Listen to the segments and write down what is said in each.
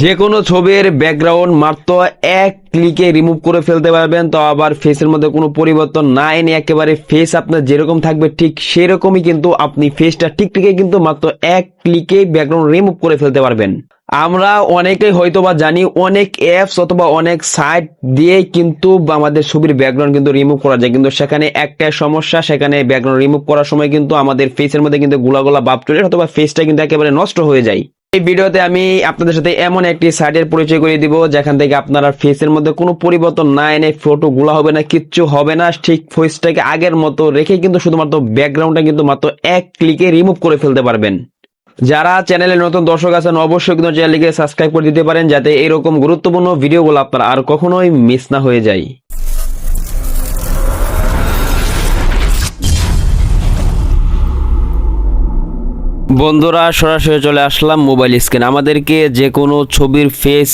যে কোনো ছবির ব্যাকগ্রাউন্ড মাত্র এক ক্লিকে রিমুভ করে ফেলতে পারবেন, তো আবার ফেসের মধ্যে কোনো পরিবর্তন না এনে একেবারে ফেস আপনার যেরকম থাকবে ঠিক সেরকমই কিন্তু আপনি ফেসটা ঠিক ঠিকই কিন্তু মাত্র এক ক্লিকে ব্যাকগ্রাউন্ড রিমুভ করে ফেলতে পারবেন। আমরা অনেকেই হয়তো বা জানি অনেক অ্যাপস অথবা অনেক সাইট দিয়ে কিন্তু আমাদের ছবির ব্যাকগ্রাউন্ড কিন্তু রিমুভ করা যায়, কিন্তু সেখানে একটা সমস্যা, সেখানে ব্যাকগ্রাউন্ড রিমুভ করার সময় কিন্তু আমাদের ফেসের মধ্যে কিন্তু গোলা গোলা ভাব চলে অথবা ফেসটা কিন্তু একেবারে নষ্ট হয়ে যায়। এই ভিডিওতে আমি আপনাদের সাথে এমন একটি সাইটের পরিচয় করে দিব, যেখান থেকে আপনারা ফেসের মধ্যে কোনো পরিবর্তন না এনে ফটো গুলা হবে না, কিচ্ছু হবে না, ঠিক ফেসটাকে আগের মতো রেখে কিন্তু শুধুমাত্র ব্যাকগ্রাউন্ডটা কিন্তু মাত্র এক ক্লিকে রিমুভ করে ফেলতে পারবেন। যারা চ্যানেলে নতুন দর্শক আছেন, অবশ্যই কিন্তু চ্যানেলটিকে সাবস্ক্রাইব করে দিতে পারেন, যাতে এরকম গুরুত্বপূর্ণ ভিডিওগুলো আপনারা আর কখনোই মিস না হয়ে যায়। বন্ধুরা, সরাসরি চলে আসলাম মোবাইল স্ক্রিন আমাদেরকে যে কোনো ছবির ফেস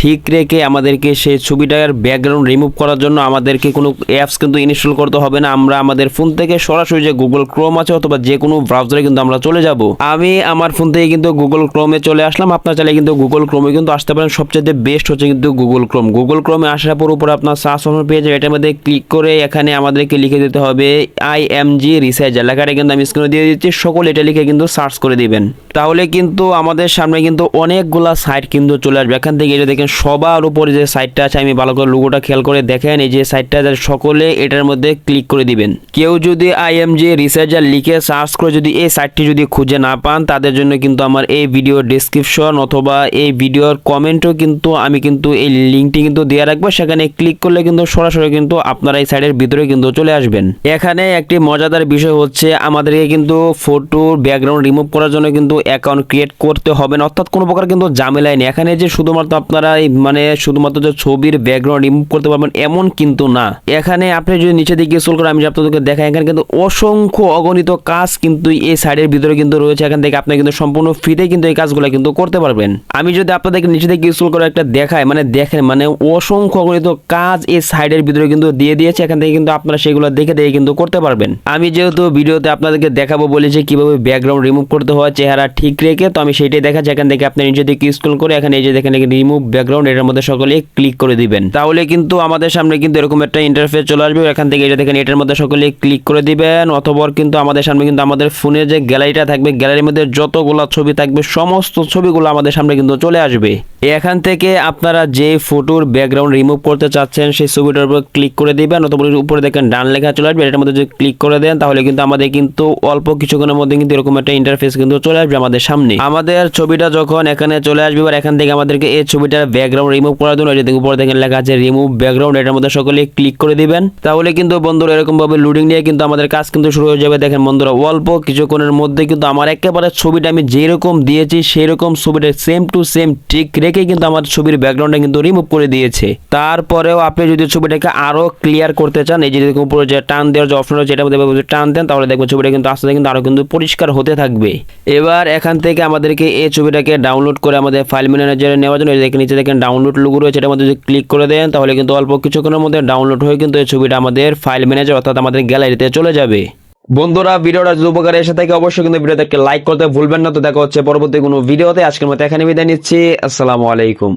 ঠিক রেখে আমাদেরকে সেই ছবিটার ব্যাকগ্রাউন্ড রিমুভ করার জন্য আমাদেরকে কোনো অ্যাপস কিন্তু ইনস্টল করতে হবে না। আমরা আমাদের ফোন থেকে সরাসরি যে গুগল ক্রোম আছে অথবা যে কোনো ব্রাউজারে কিন্তু আমরা চলে যাব। আমি আমার ফোন থেকে কিন্তু গুগল ক্রোমে চলে আসলাম। আপনার চাইলে কিন্তু গুগল ক্রোমে কিন্তু আসতে পারেন। সবচেয়ে বেস্ট হচ্ছে কিন্তু গুগল ক্রোম গুগল ক্রোমে আসার পর উপরে আপনার সার্চ অপশন পেয়ে যাবে এটার মধ্যে ক্লিক করে এখানে আমাদেরকে লিখে দিতে হবে আই এম জি রিসার্চ লেখাটা কিন্তু আমি স্ক্রিনে দিয়ে দিচ্ছি। সকল এটা লিখে কিন্তু সার্চ করে দিবেন। তাহলে কিন্তু আমাদের সামনে কিন্তু অনেকগুলা সাইট কিন্তু চলে আসবে। এখান থেকে এটা দেখেন সবার উপরে যে সাইটটা আছে, আমি ভালো করে লোগোটা খেয়াল করে দেখেন, এই যে সাইটটা সকলে এটার মধ্যে ক্লিক করে দিবেন। কেউ যদি আই এম আইএমজি রিসার্চার লিখে সার্চ করে যদি এই সাইটটি যদি খুঁজে না পান, তাদের জন্য কিন্তু আমার এই ভিডিও ডেসক্রিপশন অথবা এই ভিডিওর কমেন্টও কিন্তু আমি কিন্তু এই লিঙ্কটি কিন্তু দিয়ে রাখব। সেখানে ক্লিক করলে কিন্তু সরাসরি কিন্তু আপনারা এই সাইটের ভিতরে কিন্তু চলে আসবেন। এখানে একটি মজাদার বিষয় হচ্ছে, আমাদেরকে কিন্তু ফটোর ব্যাকগ্রাউন্ড রিমুভ করার জন্য কিন্তু অ্যাকাউন্ট ক্রিয়েট করতে হবে না। অর্থাৎ কোনো প্রকার কিন্তু ঝামেলাই নেই। এখানে যে শুধুমাত্র আপনারা মানে শুধুমাত্র যে ছবির ব্যাকগ্রাউন্ড রিমুভ করতে পারবেন এমন কিন্তু না। এখানে আপনি যদি নিচে দিকে স্ক্রল করেন, আমি যে আপনাদেরকে দেখাই, এখানে কিন্তু অসংখ্য অগণিত কাজ কিন্তু এই সাইডের ভিতরে কিন্তু রয়েছে। এখান থেকে আপনি কিন্তু সম্পূর্ণ ফ্রিতে কিন্তু এই কাজগুলো কিন্তু করতে পারবেন। আমি যদি আপনাদেরকে নিচে দিকে স্ক্রল করে একটা দেখাই মানে দেখেন মানে অসংখ্য অগণিত কাজ এই সাইডের ভিতরে কিন্তু দিয়ে দিয়েছে। এখান থেকে কিন্তু আপনারা সেগুলো দেখে দেখে কিন্তু করতে পারবেন। আমি যেহেতু ভিডিওতে আপনাদেরকে দেখাবো বলেছি কীভাবে ব্যাকগ্রাউন্ড রিমুভ করতে হয় চেহারা ঠিক রেখে, তো আমি সেটাই দেখাচ্ছি। এখান থেকে আপনি নিচে দিকে স্ক্রল করে, এখানে এই যে দেখেন রিমুভ ব্যাকগ্রাউন্ড এটার মধ্যে সকলে ক্লিক করে দিবেন। তাহলে কিন্তু আমাদের সামনে কিন্তু এরকম একটা ইন্টারফেস চলে আসবে। এখান থেকে এটা দেখেন, এটার মধ্যে সকলে ক্লিক করে দিবেন। অথবা কিন্তু আমাদের সামনে কিন্তু আমাদের ফোনে যে গ্যালারিটা থাকবে গ্যালারির মধ্যে যতগুলো ছবি থাকবে, সমস্ত ছবিগুলো আমাদের সামনে কিন্তু চলে আসবে। এখান থেকে আপনারা যে ফটোর ব্যাকগ্রাউন্ড রিমুভ করতে চাচ্ছেন, সেই ছবিটার উপর ক্লিক করে দিবেন অথবা উপরে দেখেন ডান লেখা চলে আসবে, এটার মধ্যে যদি ক্লিক করে দেন, তাহলে কিন্তু আমাদের কিন্তু অল্প কিছুক্ষণের মধ্যে কিন্তু এরকম একটা ইন্টারফেস কিন্তু চলে আসবে আমাদের সামনে। আমাদের ছবিটা যখন এখানে চলে আসবে, এবার এখান থেকে আমাদেরকে এই ছবিটার ব্যাকগ্রাউন্ড রিমুভ করার জন্য যদি উপরে দেখেন লেখা আছে রিমুভ ব্যাকগ্রাউন্ড এটার মধ্যে সকলে ক্লিক করে দিবেন। তাহলে কিন্তু বন্ধুরা এরকম ভাবে লোডিং নিয়ে কিন্তু আমাদের কাজ কিন্তু শুরু হয়ে যাবে। দেখেন বন্ধুরা, অল্প কিছুক্ষণের মধ্যে কিন্তু আমার একেবারে ছবিটা আমি যেরকম দিয়েছি, সেরকম ছবিটা সেম টু সেম ঠিক রেখে কিন্তু আমার ছবির ব্যাকগ্রাউন্ডটা কিন্তু রিমুভ করে দিয়েছে। তারপরেও আপনি যদি ছবিটাকে আরও ক্লিয়ার করতে চান, এই যে দেখুন উপরে যে টান দেওয়ার যে অপশন রয়েছে, এটার মধ্যে টান দেন, তাহলে দেখবেন ছবিটা কিন্তু আস্তে কিন্তু আরও কিন্তু পরিষ্কার হতে থাকবে। এবার এখান থেকে আমাদেরকে এই ছবিটাকে ডাউনলোড করে আমাদের ফাইল ম্যানেজারে নেওয়ার জন্য দেখেন নিচে দেখেন ডাউনলোড লুগু রয়েছে, এটার মধ্যে যদি ক্লিক করে দেন, তাহলে কিন্তু অল্প কিছুক্ষণের মধ্যে ডাউনলোড হয়ে কিন্তু এই ছবিটা আমাদের ফাইল ম্যানেজার অর্থাৎ আমাদের গ্যালারিতে চলে যাবে। বন্ধুরা, ভিডিওটা যদি উপকারে এসে থাকে, অবশ্যই কিন্তু ভিডিওতে লাইক করতে ভুলবেন না। তো দেখা হচ্ছে পরবর্তী কোনো ভিডিওতে। আজকের মতো এখানে বিদায় নিচ্ছি। আসসালামু আলাইকুম।